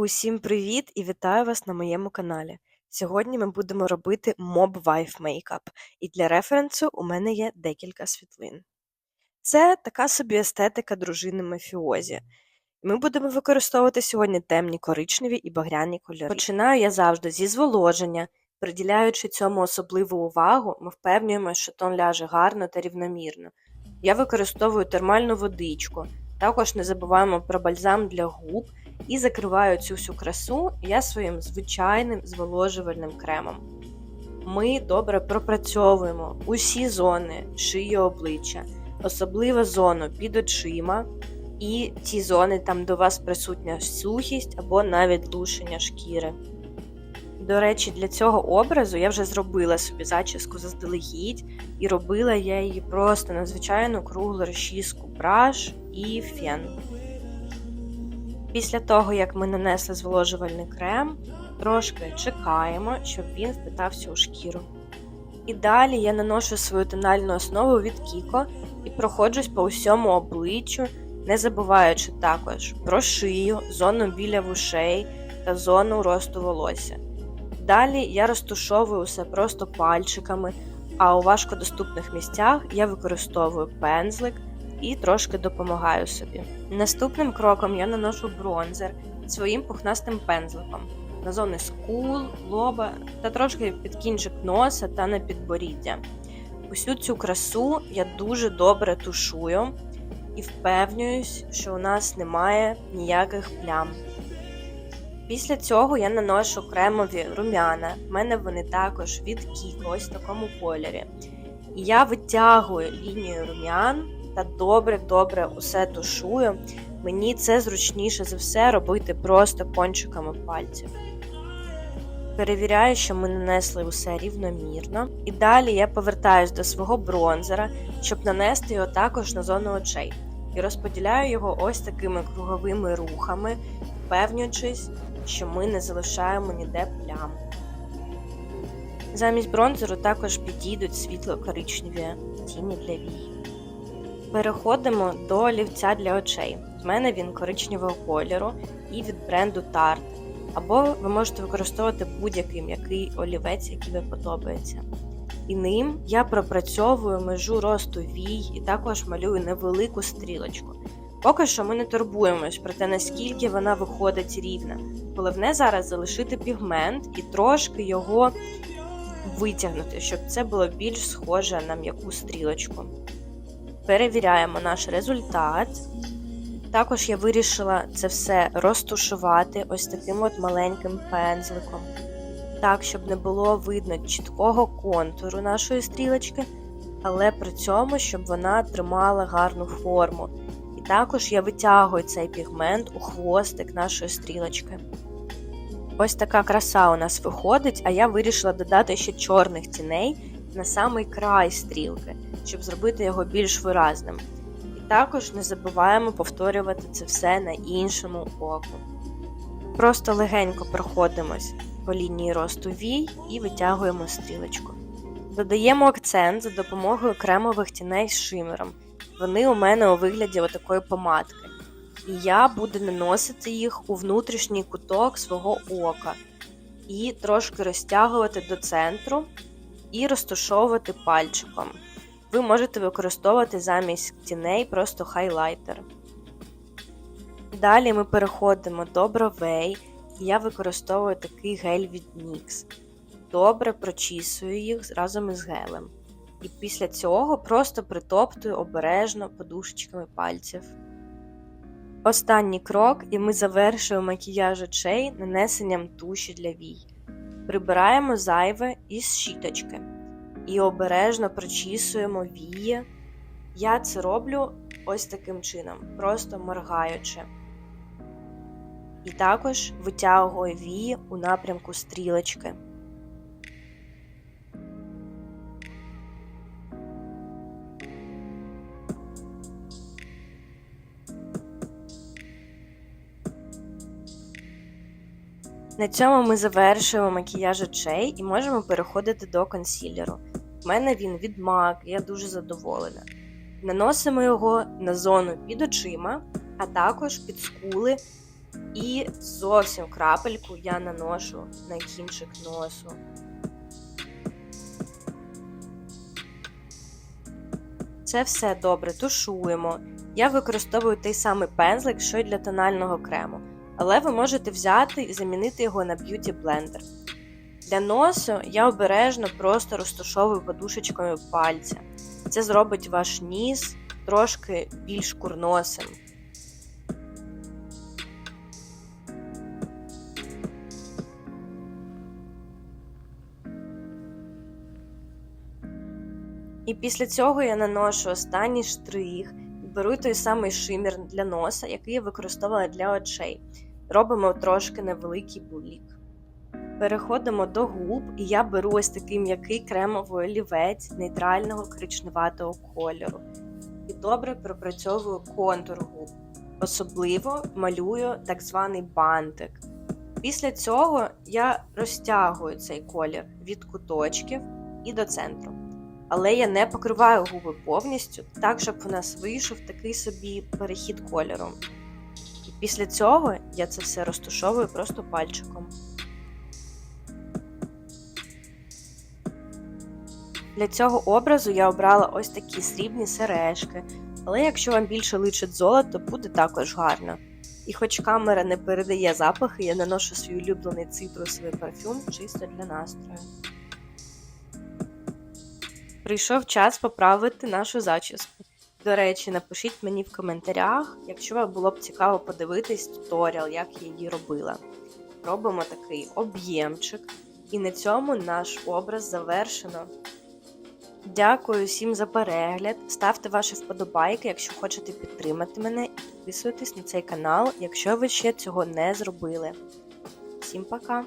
Усім привіт і вітаю вас на моєму каналі. Сьогодні ми будемо робити Mob Wife Makeup, і для референсу у мене є декілька світлин. Це така собі естетика дружини мафіозі. Ми будемо використовувати сьогодні темні коричневі і багряні кольори. Починаю я завжди зі зволоження. Приділяючи цьому особливу увагу, ми впевнюємося, що тон ляже гарно та рівномірно. Я використовую термальну водичку, також не забуваємо про бальзам для губ і закриваю цю всю красу я своїм звичайним зволожувальним кремом. Ми добре пропрацьовуємо усі зони шиї обличчя, особливо зону під очима і ті зони, там до вас присутня сухість або навіть лушення шкіри. До речі, для цього образу я вже зробила собі зачіску заздалегідь, і робила я її просто на звичайну круглу розчіску браш і фен. Після того, як ми нанесли зволожувальний крем, трошки чекаємо, щоб він впитався у шкіру. І далі я наношу свою тональну основу від Kiko і проходжусь по усьому обличчю, не забуваючи також про шию, зону біля вушей та зону росту волосся. Далі я розтушовую все просто пальчиками, а у важкодоступних місцях я використовую пензлик і трошки допомагаю собі. Наступним кроком я наношу бронзер своїм пухнастим пензликом на зони скул, лоба та трошки під кінчик носа та на підборіддя. Усю цю красу я дуже добре тушую і впевнююсь, що у нас немає ніяких плям. Після цього я наношу кремові рум'яна. У мене вони також від Kiko, ось в такому кольорі. І я витягую лінію рум'ян та добре-добре усе тушую. Мені це зручніше за все робити просто кончиками пальців. Перевіряю, що ми нанесли усе рівномірно. І далі я повертаюсь до свого бронзера, щоб нанести його також на зону очей. І розподіляю його ось такими круговими рухами, впевнюючись, що ми не залишаємо ніде плям. Замість бронзеру також підійдуть світло-коричневі тіні для вій. Переходимо до олівця для очей. В мене він коричневого кольору і від бренду Tarte. Або ви можете використовувати будь-який м'який олівець, який вам подобається. І ним я пропрацьовую межу росту вій і також малюю невелику стрілочку. Поки що ми не турбуємось про те, наскільки вона виходить рівна. Головне зараз залишити пігмент і трошки його витягнути, щоб це було більш схоже на м'яку стрілочку. Перевіряємо наш результат. Також я вирішила це все розтушувати ось таким от маленьким пензликом. Так, щоб не було видно чіткого контуру нашої стрілочки, але при цьому, щоб вона тримала гарну форму. І також я витягую цей пігмент у хвостик нашої стрілочки. Ось така краса у нас виходить, а я вирішила додати ще чорних тіней на самий край стрілки, щоб зробити його більш виразним. І також не забуваємо повторювати це все на іншому оку. Просто легенько проходимось по лінії росту вій і витягуємо стрілочку. Додаємо акцент за допомогою кремових тіней з шимером. Вони у мене у вигляді отакої помадки. І я буду наносити їх у внутрішній куток свого ока і трошки розтягувати до центру і розташовувати пальчиком. Ви можете використовувати замість тіней просто хайлайтер. Далі ми переходимо до бровей, і я використовую такий гель від NYX. Добре прочісую їх разом із гелем. І після цього просто притоптую обережно подушечками пальців. Останній крок, і ми завершуємо макіяж очей нанесенням туші для вій. Прибираємо зайве із щіточки і обережно прочісуємо вії. Я це роблю ось таким чином, просто моргаючи. І також витягую вії у напрямку стрілочки. На цьому ми завершуємо макіяж очей і можемо переходити до консілеру. У мене він від MAC, я дуже задоволена. Наносимо його на зону під очима, а також під скули І зовсім крапельку я наношу на кінчик носу. Це все добре тушуємо. Я використовую той самий пензлик, що й для тонального крему, але ви можете взяти і замінити його на б'юті блендер. Для носу я обережно просто розташовую подушечкою пальця. Це зробить ваш ніс трошки більш курносим. І після цього я наношу останній штрих і беру той самий шимір для носа, який я використовувала для очей. Робимо трошки невеликий блік. Переходимо до губ, і я беру ось такий м'який кремовий олівець нейтрального коричневатого кольору. І добре пропрацьовую контур губ. Особливо малюю так званий бантик. Після цього я розтягую цей колір від куточків і до центру. Але я не покриваю губи повністю, так, щоб у нас вийшов такий собі перехід кольору. Після цього я це все розташовую просто пальчиком. Для цього образу я обрала ось такі срібні сережки, але якщо вам більше личить золото, буде також гарно. І хоч камера не передає запахи, я наношу свій улюблений цитрусовий парфюм чисто для настрою. Прийшов час поправити нашу зачіску. До речі, напишіть мені в коментарях, якщо вам було б цікаво подивитись туторіал, як я її робила. Робимо такий об'ємчик, і на цьому наш образ завершено. Дякую всім за перегляд. Ставте ваші вподобайки, якщо хочете підтримати мене, і підписуйтесь на цей канал, якщо ви ще цього не зробили. Всім пока!